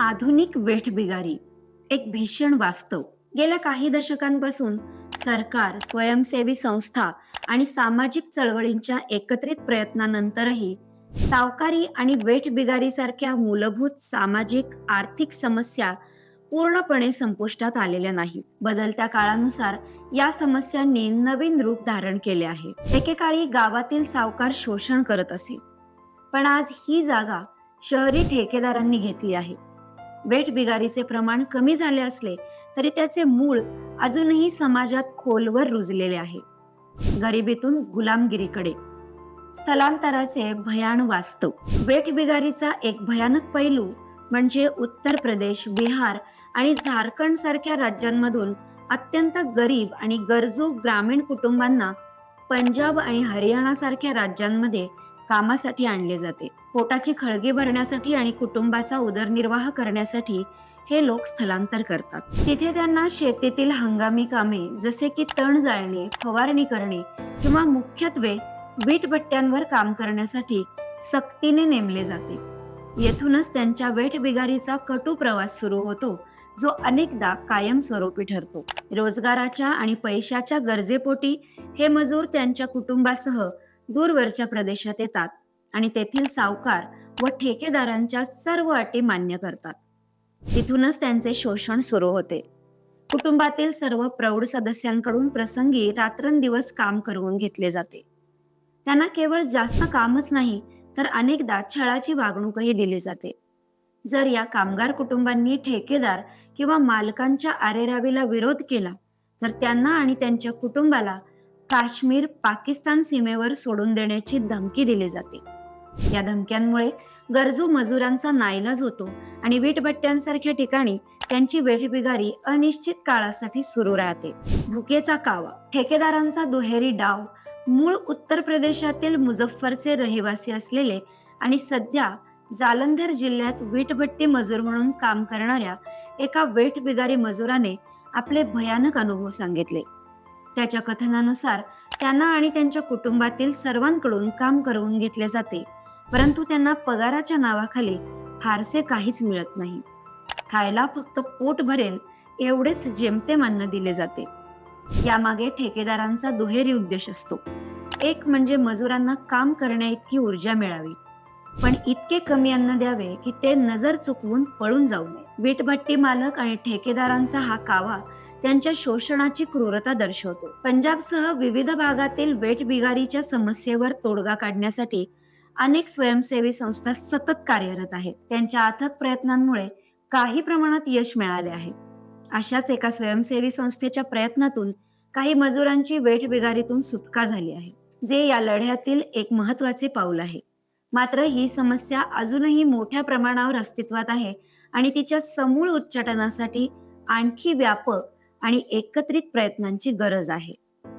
आधुनिक वेठबिगारी एक भीषण वास्तव. गेल्या काही दशकांपासून सरकार स्वयंसेवी संस्था आणि सामाजिक चळवळींच्या एकत्रित प्रयत्नानंतरही सावकारी आणि वेठबिगारी सारख्या मूलभूत सामाजिक आर्थिक समस्या पूर्णपणे संपुष्टात आलेल्या नाहीत. बदलत्या काळानुसार या समस्यांनी नवीन रूप धारण केले आहे. एकेकाळी गावातील सावकार शोषण करत असे. पण आज ही जागा शहरी ठेकेदारांनी घेतली आहे. वेठबिगारीचे प्रमाण कमी झाले असले तरी त्याचे मूळ अजूनही समाजात खोलवर रुजलेले आहे. गरिबीतून गुलामगिरीकडे. स्थलांतराचे भयान वास्तव. वेठबिगारीचा एक भयानक पैलू म्हणजे उत्तर प्रदेश बिहार आणि झारखंड सारख्या राज्यांमधून अत्यंत गरीब आणि गरजू ग्रामीण कुटुंबांना पंजाब आणि हरियाणा सारख्या राज्यांमध्ये कामासाठी आणले जाते. पोटाची खळगी भरण्यासाठी आणि कुटुंबाचा उदरनिर्वाह करण्यासाठी हे लोक स्थलांतर करतात. तिथे त्यांना शेतीतील हंगामी कामे जसे की तण जाळणे फवारणी करणे किंवा मुख्यत्वे वीटभट्ट्यांवर काम करण्यासाठी सक्तीने नेमले जाते. येथूनच त्यांच्या वेठबिगारीचा कटू प्रवास सुरू होतो जो अनेकदा कायमस्वरूपी ठरतो. रोजगाराच्या आणि पैशाच्या गरजेपोटी हे मजूर त्यांच्या कुटुंबासह दूरवरच्या प्रदेशात येतात आणि तेथील सावकार व ठेकेदारांच्या सर्व अटी मान्य करतात. तिथूनच त्यांचे शोषण सुरू होते. कुटुंबातील सर्व प्रौढ सदस्यांकडून प्रसंगी रात्रंदिवस काम करवून घेतले जाते. त्यांना केवळ जास्त कामच नाही तर अनेकदा छळाची वागणूकही दिली जाते. जर या कामगार कुटुंबांनी ठेकेदार किंवा मालकांच्या आरेरावीला विरोध केला तर त्यांना आणि त्यांच्या कुटुंबाला काश्मीर पाकिस्तान सीमेवर सोडून देण्याची धमकी दिली जाते. या धमक्यांमुळे गरजू मजुरांचा नाईलाज होतो आणि वीटभट्ट्यांसारख्या ठिकाणी त्यांची वेठबिगारी अनिश्चित काळासाठी सुरू राहते. भुकेचा कावा ठेकेदारांचा दुहेरी डाव मूळ उत्तर प्रदेशातील मुझफ्फरचे रहिवासी असलेले आणि सध्या जालंधर जिल्ह्यात वीटभट्टी मजूर म्हणून काम करणाऱ्या एका वेठबिगारी मजुराने आपले भयानक अनुभव सांगितले. त्याच्या कथनानुसार त्यांना आणि त्यांच्या कुटुंबातील सर्वांकडून काम करवून घेतले जाते. परंतु त्यांना पगाराच्या नावाखाली फारसे काहीच मिळत नाही. खायला फक्त पोट भरेल एवढेच जेमतेम अन्न दिले जाते. यामागे ठेकेदारांचा दुहेरी उद्देश असतो. एक म्हणजे मजुरांना काम करण्या इतकी ऊर्जा मिळावी. पण इतके कमी अन्न द्यावे की ते नजर चुकवून पळून जाऊ नये. वीटभट्टी मालक आणि ठेकेदारांचा हा कावा त्यांच्या शोषणाची क्रूरता दर्शवतो. पंजाबसह विविध भागातील वेटबिगारीच्या समस्येवर तोडगा काढण्यासाठी अनेक स्वयंसेवी संस्था सतत कार्यरत आहेत. त्यांच्या अथक प्रयत्नांमुळे काही प्रमाणात यश मिळाले आहे. अशाच एका स्वयंसेवी संस्थेच्या प्रयत्नातून काही मजुरांची वेटबिगारीतून सुटका झाली आहे जे या लढ्यातील एक महत्त्वाचे पाऊल आहे. मात्र ही समस्या अजूनही मोठ्या प्रमाणावर अस्तित्वात आहे आणि तिच्या समूळ उच्चाटनासाठी आणखी व्यापक आणि एकत्रित प्रयत्नांची गरज आहे.